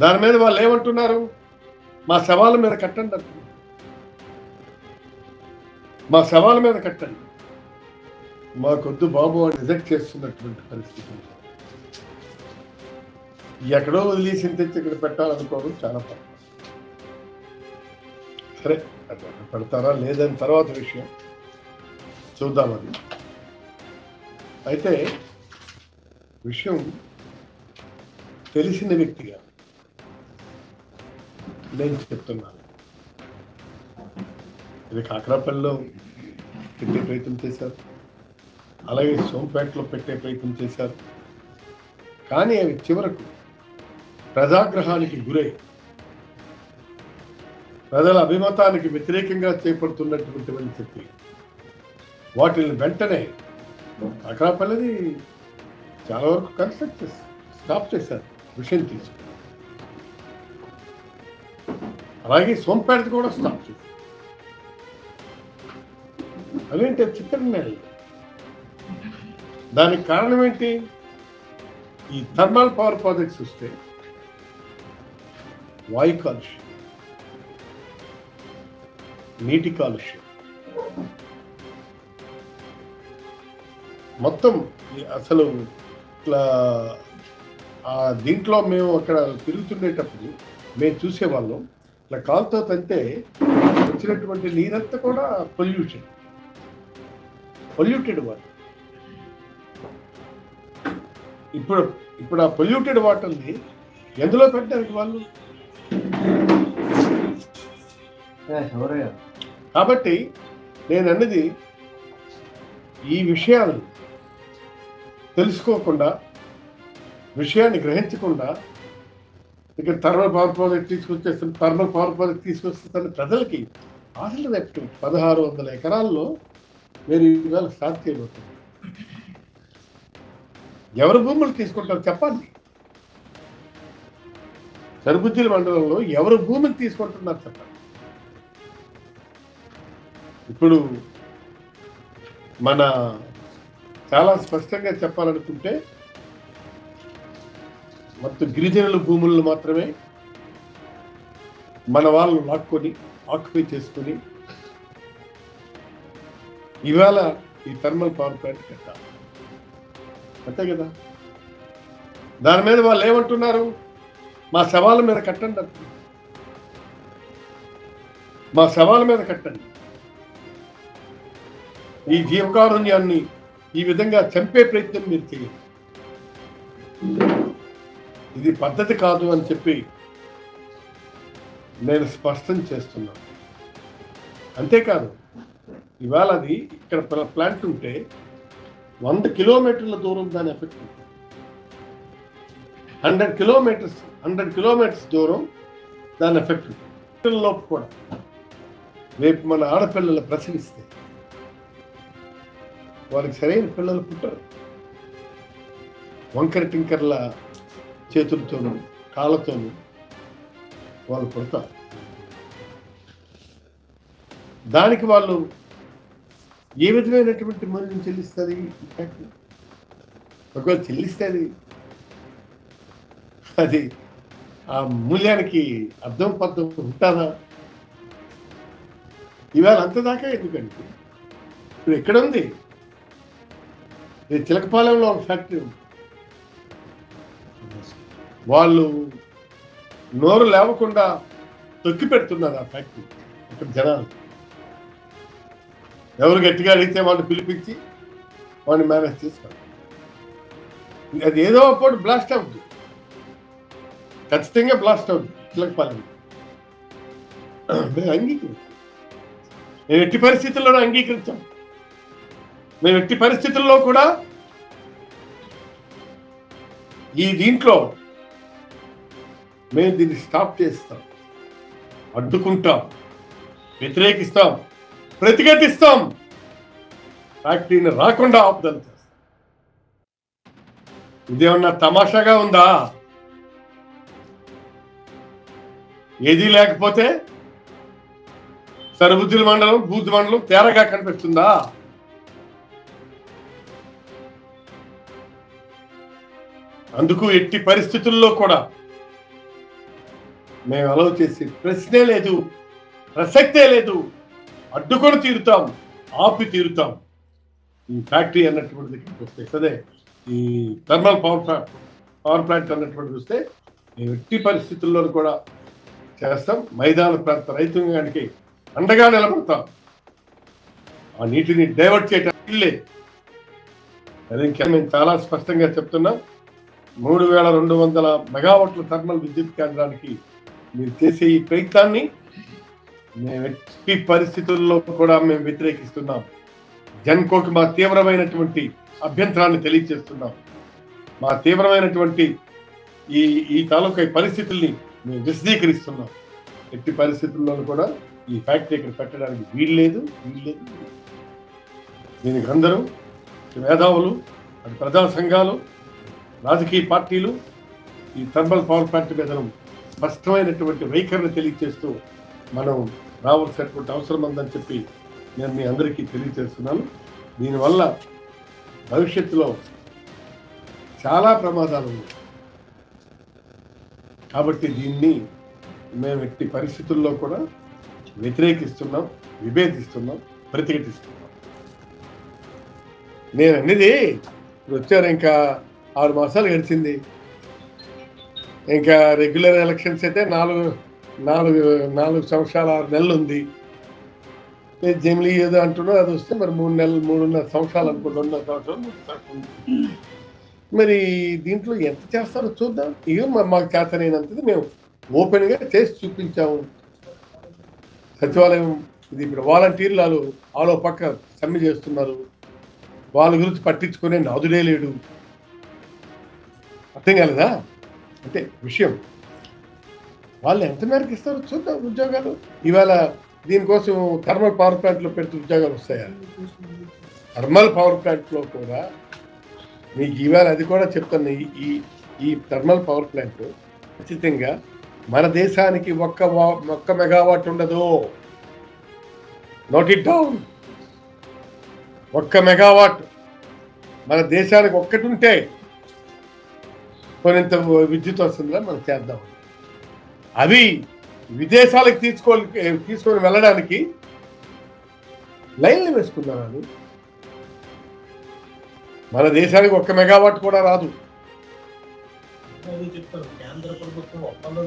దాని మీద వాళ్ళు ఏమంటున్నారు? మా శవాల మీద కట్టండి అంటున్నారు. మా శవాల మీద కట్టండి. మాకొద్దు బాబు అని రిజెక్ట్ చేస్తున్నటువంటి పరిస్థితి. ఎక్కడో వదిలేసి తెచ్చి ఇక్కడ పెట్టాలనుకోవడం చాలా బాగుంది సరే అది పెడతారా లేదని తర్వాత విషయం చూద్దాం అది. అయితే విషయం తెలిసిన వ్యక్తిగా నేను చెప్తున్నాను. ఇది కాకరాపల్లిలో పెట్టే ప్రయత్నం చేశారు. అలాగే సోంపేటలో పెట్టే ప్రయత్నం చేశారు. కానీ అవి చివరకు ప్రజాగ్రహానికి గురై ప్రజల అభిమతానికి వ్యతిరేకంగా చేపడుతున్నటువంటివని చెప్పి వాటిని వెంటనే కాకరాపల్లిది చాలా వరకు కన్స్ట్రక్ట్ చేశారు స్టాప్ చేశారు. విషయం తీసుకుని అలాగే సోంపేటది కూడా వస్తాం. అదేంటి చిత్రం దానికి కారణం ఏంటి? ఈ థర్మల్ పవర్ ప్రాజెక్ట్స్ వస్తే వాయు కాలుష్యం నీటి కాలుష్యం. మొత్తం అసలు ఇట్లా దీంట్లో మేము అక్కడ తిరుగుతుండేటప్పుడు మేము చూసేవాళ్ళం. ఇట్లా కాలుతో తంతే వచ్చినటువంటి నీరంతా కూడా పొల్యూషన్ పొల్యూటెడ్ వాటర్. ఇప్పుడు ఇప్పుడు ఆ పొల్యూటెడ్ వాటర్ని ఎందులో పెట్టడానికి వాళ్ళు? కాబట్టి నేను అన్నది ఈ విషయాలను తెలుసుకోకుండా విషయాన్ని గ్రహించకుండా ఇక్కడ థర్మల్ పవర్ ప్రాజెక్ట్ తీసుకొచ్చేస్తాను థర్మల్ పవర్ ప్రాజెక్ట్ తీసుకొస్తున్న ప్రజలకి ఆశలు రేపు పదహారు వందల ఎకరాల్లో మీరు ఇవాళ స్టార్ట్ చేయబోతుంది. ఎవరు భూములు తీసుకుంటారు చెప్పండి. సరుబుద్దిల మండలంలో ఎవరు భూమిని తీసుకుంటున్నారు చెప్పండి. ఇప్పుడు మన చాలా స్పష్టంగా చెప్పాలనుకుంటే మొత్తం గిరిజనుల భూములను మాత్రమే మన వాళ్ళు లాక్కొని ఆక్యుపై చేసుకొని ఇవాళ ఈ థర్మల్ పవర్ ప్లాంట్ కట్టాలి. అంతే కదా? దాని మీద వాళ్ళు ఏమంటున్నారు? మా సవాళ్ళ మీద కట్టండి అంటున్నారు. మా సవాళ్ళ మీద కట్టండి. ఈ జీవకారుణ్యాన్ని ఈ విధంగా చంపే ప్రయత్నం మీరు చేయండి ఇది పద్ధతి కాదు అని చెప్పి నేను స్పష్టం చేస్తున్నాను అంతేకాదు ఇవాళ అది ఇక్కడ ప్లాంట్ ఉంటే వంద కిలోమీటర్ల దూరం దాని effect hundred kilometres hundred kilometres దూరం దాని ఎఫెక్ట్ లోపు కూడా రేపు మన ఆడపిల్లలు ప్రసవిస్తే వారికి సరైన పిల్లలు పుట్టరు. వంకర టింకర్ల చేతులతోనూ కాళ్ళతోనూ వాళ్ళు పుడతారు. దానికి వాళ్ళు ఏ విధమైనటువంటి మూల్యం చెల్లిస్తుంది ఫ్యాక్టరీ ఒకవేళ చెల్లిస్తుంది అది ఆ మూల్యానికి అర్థం పద్ధం ఉంటుందా? ఇవాళ అంతదాకా ఎందుకంటే ఇప్పుడు ఎక్కడ ఉంది? ఇది చిలకపాలెంలో ఒక ఫ్యాక్టరీ ఉంది. వాళ్ళు నోరు లేవకుండా తొక్కి పెడుతున్నారు ఆ ఫ్యాక్టరీ. ఇక్కడ జనాలు. ఎవరు గట్టిగా అడిగితే వాళ్ళు పిలిపించి వాడిని మేనేజ్ చేస్తారు. అది ఏదో అప్పుడు బ్లాస్ట్ అవుతుంది ఖచ్చితంగా బ్లాస్ట్ అవుతుంది చిలకపాలెం మేము అంగీకరించాం. మేము ఎట్టి పరిస్థితుల్లోనూ అంగీకరించాం. మేము ఎట్టి పరిస్థితుల్లో కూడా ఈ దీంట్లో మేము దీన్ని స్టాప్ చేస్తాం. అడ్డుకుంటాం. వ్యతిరేకిస్తాం. ప్రతిఘటిస్తాం. ఫ్యాక్టరీని రాకుండా ఆపుదల చేస్తాం. ఇదేమన్నా తమాషాగా ఉందా? ఏది లేకపోతే సరిబుద్ధుల మండలం బూత్ మండలం తేరగా కనిపిస్తుందా? అందుకు ఎట్టి పరిస్థితుల్లో కూడా మేము అలౌ చేసి ప్రశ్నే లేదు ప్రసక్తే లేదు. అడ్డుకొని తీరుతాం ఆపి తీరుతాం. ఈ ఫ్యాక్టరీ అన్నటువంటిది వస్తే సరే ఈ thermal power plant power plant అన్నటువంటి చూస్తే మేము ఎట్టి పరిస్థితుల్లో కూడా చేస్తాం. మైదాన ప్రాంత రైతాంగానికి అండగా నిలబడతాం. ఆ నీటిని డైవర్ట్ చేయడానికి లేదు అది ఇంకా మేము చాలా స్పష్టంగా చెప్తున్నాం. మూడు వేల రెండు వందల మెగావాట్ల థర్మల్ విద్యుత్ కేంద్రానికి మీరు చేసే ఈ ప్రయత్నాన్ని మేము ఎట్టి పరిస్థితుల్లో కూడా మేము వ్యతిరేకిస్తున్నాం. జన్కోకి మా తీవ్రమైనటువంటి అభ్యంతరాన్ని తెలియజేస్తున్నాం మా తీవ్రమైనటువంటి ఈ ఈ తాలూకా పరిస్థితుల్ని మేము విశదీకరిస్తున్నాం. ఎట్టి పరిస్థితుల్లోనూ కూడా ఈ ఫ్యాక్టరీ ఇక్కడ పెట్టడానికి వీల్లేదు వీల్లేదు దీనికి అందరూ మేధావులు అటు ప్రజా సంఘాలు రాజకీయ పార్టీలు ఈ థర్మల్ పవర్ ప్లాంట్ మీద స్పష్టమైనటువంటి వైఖరిని తెలియజేస్తూ మనం రావాల్సినటువంటి అవసరం ఉందని చెప్పి నేను మీ అందరికీ తెలియజేస్తున్నాను. దీనివల్ల భవిష్యత్తులో చాలా ప్రమాదాలు ఉన్నాయి. కాబట్టి దీన్ని మేము ఎట్టి పరిస్థితుల్లో కూడా వ్యతిరేకిస్తున్నాం విభేదిస్తున్నాం ప్రతిఘటిస్తున్నాం. నేను అనేది వచ్చారు ఇంకా ఆరు మాసాలు గడిచింది. ఇంకా రెగ్యులర్ ఎలక్షన్స్ అయితే నాలుగు నాలుగు నాలుగు సంవత్సరాలు ఆరు నెలలు ఉంది. ఏ జమిలీ ఏదో అంటున్నా అది వస్తే మరి మూడు నెలలు మూడున్నర సంవత్సరాలు అనుకుంటున్న రెండున్నర సంవత్సరాలు మూడు సంవత్సరాలు ఉంది. మరి దీంట్లో ఎంత చేస్తారో చూద్దాం. ఇక మాకు చేతనైనంతది మేము ఓపెన్గా చేసి చూపించాము. సచివాలయం ఇది ఇప్పుడు వాలంటీర్లు వాళ్ళు ఆలో పక్క సమ్మె చేస్తున్నారు. వాళ్ళ గురించి పట్టించుకునే నాదుడే లేడు. అర్థం కాలేదా? అంటే విషయం. వాళ్ళు ఎంత మేరకు ఇస్తారు చూద్దాం ఉద్యోగాలు. ఇవాళ దీనికోసం థర్మల్ పవర్ ప్లాంట్లో పెడితే ఉద్యోగాలు వస్తాయా? థర్మల్ పవర్ ప్లాంట్లో కూడా మీకు ఇవాళ అది కూడా చెప్తాను ఈ- ఈ థర్మల్ పవర్ ప్లాంట్ ఖచ్చితంగా మన దేశానికి ఒక్క వా- ఒక్క మెగావాట్ ఉండదు. Note it down. ఒక్క మెగావాట్ మన దేశానికి ఒక్కటి ఉంటే కొంత విద్యుత్ వస్తుందిలా మనం చేద్దాం. అవి విదేశాలకు తీసుకో తీసుకొని వెళ్ళడానికి లైన్లు వేసుకున్నారు మన దేశానికి ఒక్క మెగావాట్ కూడా రాదు. చెప్తారు కేంద్ర ప్రభుత్వం ఒప్పందం